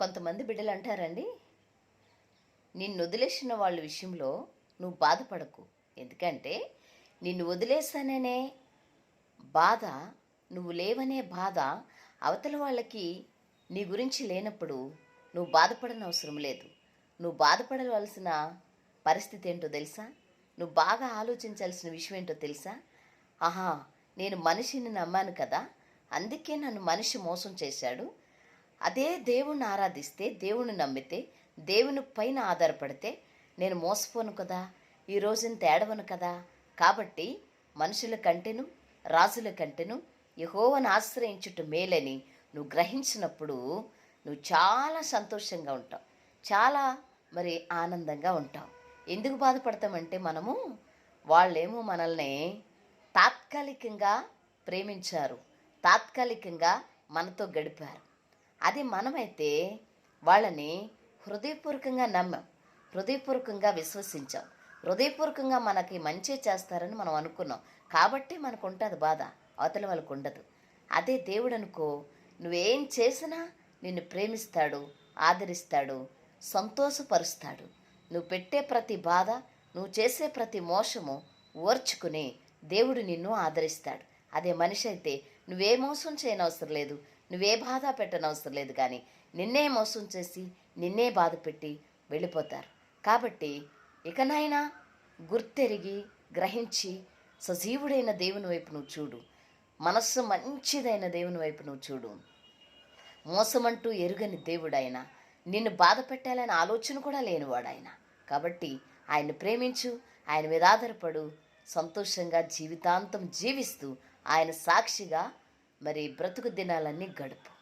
కొంతమంది బిడ్డలు అంటారండి నిన్ను వదిలేసిన వాళ్ళ విషయంలో నువ్వు బాధపడకు. ఎందుకంటే నిన్ను వదిలేసాననే బాధ నువ్వు లేవనే బాధ అవతల వాళ్ళకి నీ గురించి లేనప్పుడు నువ్వు బాధపడని అవసరం లేదు. నువ్వు బాధపడవలసిన పరిస్థితి ఏంటో తెలుసా? నువ్వు బాగా ఆలోచించాల్సిన విషయం ఏంటో తెలుసా? ఆహా నేను మనిషిని నమ్మాను కదా అందుకే నన్ను మనిషి మోసం చేశాడు. అదే దేవుణ్ణి ఆరాధిస్తే దేవుణ్ణి నమ్మితే దేవుని పైన ఆధారపడితే నేను మోసపోను కదా ఈ రోజున తేడవను కదా. కాబట్టి మనుషుల కంటేను రాజుల కంటేను యహోవను ఆశ్రయించుట మేలని నువ్వు గ్రహించినప్పుడు నువ్వు చాలా సంతోషంగా ఉంటావు. చాలా మరి ఆనందంగా ఉంటావు. ఎందుకు బాధపడతామంటే మనము వాళ్ళేమో మనల్ని తాత్కాలికంగా ప్రేమించారు. తాత్కాలికంగా మనతో గడిపారు. అది మనమైతే వాళ్ళని హృదయపూర్వకంగా నమ్మాం హృదయపూర్వకంగా విశ్వసించాం. హృదయపూర్వకంగా మనకి మంచి చేస్తారని మనం అనుకున్నాం. కాబట్టి మనకు ఉంటుంది బాధ అవతల వాళ్ళకు ఉండదు అదే దేవుడు అనుకో నువ్వేం చేసినా నిన్ను ప్రేమిస్తాడు ఆదరిస్తాడు సంతోషపరుస్తాడు. నువ్వు పెట్టే ప్రతి బాధ నువ్వు చేసే ప్రతి మోసము ఓర్చుకుని దేవుడు నిన్ను ఆదరిస్తాడు. అదే మనిషి అయితే నువ్వే మోసం చేయనవసరం లేదు. నువ్వే బాధ పెట్టనవసరం లేదు కానీ నిన్నే మోసం చేసి నిన్నే బాధ పెట్టి వెళ్ళిపోతారు. కాబట్టి ఇకనైనా గుర్తెరిగి గ్రహించి సజీవుడైన దేవుని వైపు నువ్వు చూడు. మనస్సు మంచిదైన దేవుని వైపు నువ్వు చూడు. మోసమంటూ ఎరుగని దేవుడైనా నిన్ను బాధ పెట్టాలనే ఆలోచన కూడా లేనివాడు కాబట్టి ఆయన్ని ప్రేమించు ఆయన మీద ఆధారపడు సంతోషంగా జీవితాంతం జీవిస్తూ ఆయన సాక్షిగా మరి బ్రతుకు దినాలన్నీ గడుపు.